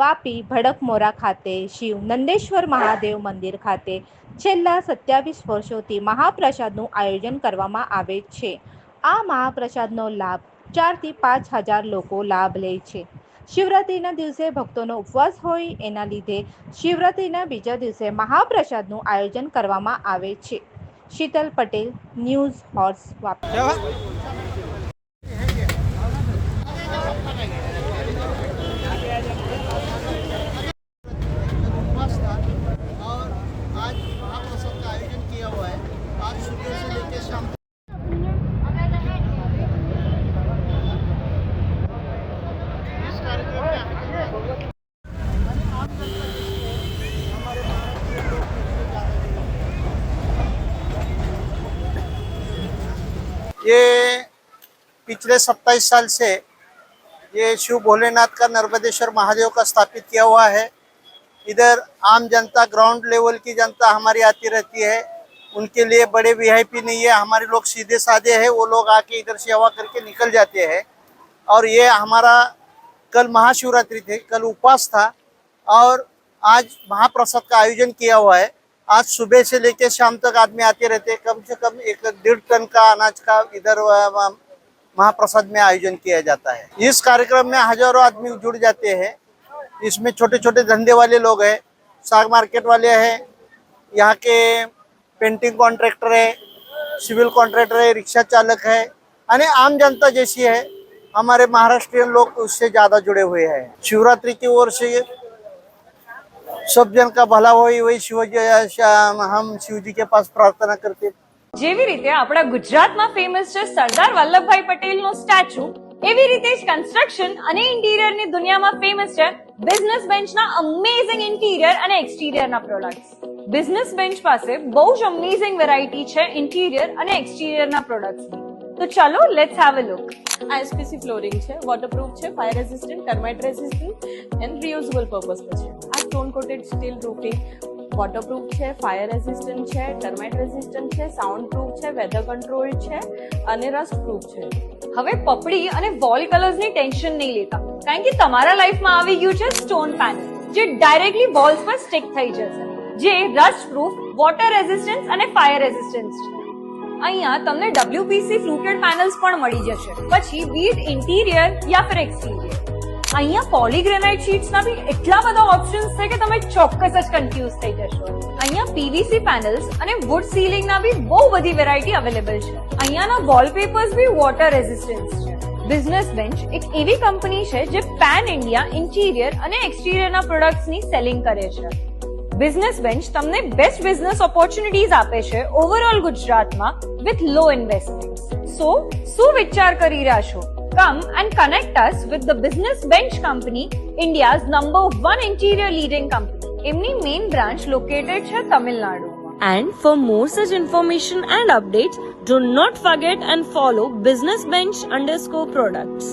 વાપી ભડકમોરા ખાતે શિવ નંદેશ્વર મહાદેવ મંદિર ખાતે છેલ્લા સત્યાવીસ વર્ષોથી મહાપ્રસાદનું આયોજન કરવામાં આવે છે. આ મહાપ્રસાદનો લાભ ચારથી પાંચ હજાર લોકો લાભ લે છે. શિવરાત્રિના દિવસે ભક્તોનો ઉપવાસ હોય એના લીધે શિવરાત્રિના બીજા દિવસે મહાપ્રસાદનું આયોજન કરવામાં આવે છે. Sheetal Patel, news horse, Vapi. ये पिछले 27 साल से ये शिव भोलेनाथ का नर्मदेश्वर महादेव का स्थापित किया हुआ है। इधर आम जनता, ग्राउंड लेवल की जनता हमारी आती रहती है। उनके लिए बड़े वीआईपी नहीं है, हमारे लोग सीधे साधे हैं, वो लोग आके इधर सेवा करके निकल जाते हैं। और ये हमारा कल महाशिवरात्रि थे, कल उपवास था। और आज महाप्रसाद का आयोजन किया हुआ है। आज सुबह से लेकर शाम तक आदमी आते रहते कम से कम एक डेढ़ टन का अनाज का इधर महाप्रसाद में आयोजन किया जाता है। इस कार्यक्रम में हज़ारों आदमी जुड़ जाते हैं। इसमें छोटे छोटे धंधे वाले लोग हैं, साग मार्केट वाले हैं, यहाँ के पेंटिंग कॉन्ट्रैक्टर है, सिविल कॉन्ट्रैक्टर है, रिक्शा चालक है, यानी आम जनता जैसी है। हमारे महाराष्ट्रियन लोग उससे ज़्यादा जुड़े हुए हैं। शिवरात्रि की ओर से सब जन का भला हो वही शिव जी हम शिव जी के पास प्रार्थना करते हैं જેવી રીતે આપણા ગુજરાતમાં ફેમસ છે સરદાર વલ્લભભાઈ પટેલનું સ્ટેચ્યુ એવી રીતે જ કન્સ્ટ્રક્શન અને ઇન્ટિરિયરની દુનિયામાં ફેમસ છે બિઝનેસ બેન્ચના અમેઝિંગ ઇન્ટિરિયર અને એક્સટિરિયરના પ્રોડક્ટ્સ બિઝનેસ બેન્ચ પાસે બહુ જ અમેઝિંગ વેરાયટી છે ઇન્ટિરિયર અને એક્સટિરિયરના પ્રોડક્ટ્સની તો ચલો લેટ્સ હેવ અ લુક આ એસપીસી ફ્લોરિંગ છે વોટરપ્રૂફ છે fire resistant termite resistant and reusable purpose પર છે આ Stone coated steel roofing waterproof છે ફાયર રેઝિસ્ટન્ટ છે ટર્માઇટ રેઝિસ્ટન્ટ છે સાઉન્ડ પ્રૂફ છે વેધર કંટ્રોલ છે, અને રસ્ટ પ્રૂફ છે. હવે પપડી અને વોલ કલર્સની ટેન્શન નહીં લેતા, કારણ કે તમારા લાઈફમાં આવી ગયું છે સ્ટોન પેનલ જે ડાયરેક્ટલી વોલ્સ પર સ્ટિક થઈ જશે, જે રસ્ટ પ્રૂફ વોટર રેઝિસ્ટન્સ અને ફાયર રેઝિસ્ટન્સ છે. અહીંયા તમને ડબ્લ્યુપીસી ફ્લુટેડ પેનલ્સ પણ મળી જશે, પછી બીટ ઇન્ટિરિયર યા ફિર એક્સટિરિયર અહીંયા પોલીગ્રેનાઇટ શીટ્સના બી એટલા બધા ઓપ્શન્સ છે કે તમે ચોક્કસ જ કન્ફ્યુઝ થઈ જશો. અહીંયા પીવીસી પેનલ્સ અને વુડ સીલિંગના બી બહુ બધી વેરાયટી અવેલેબલ છે. અહીંયાના વોલપેપર્સ બી વોટર રેઝિસ્ટન્સ છે. બિઝનેસ બેન્ચ એક એવી કંપની છે જે પેન ઇન્ડિયા ઇન્ટિરિયર અને એક્સટિરિયરના પ્રોડક્ટ્સની સેલિંગ કરે છે. બિઝનેસ બેન્ચ તમને બેસ્ટ બિઝનેસ ઓપોર્ચ્યુનિટીઝ આપે છે ઓવરઓલ ગુજરાતમાં વિથ લો ઇન્વેસ્ટમેન્ટ સો શું વિચાર કરી રહ્યા છો? Come and connect us with the Business Bench Company, India's number one interior leading company. Imni main branch located here, Tamil Nadu. And for more such information and updates, do not forget and follow Business Bench underscore products.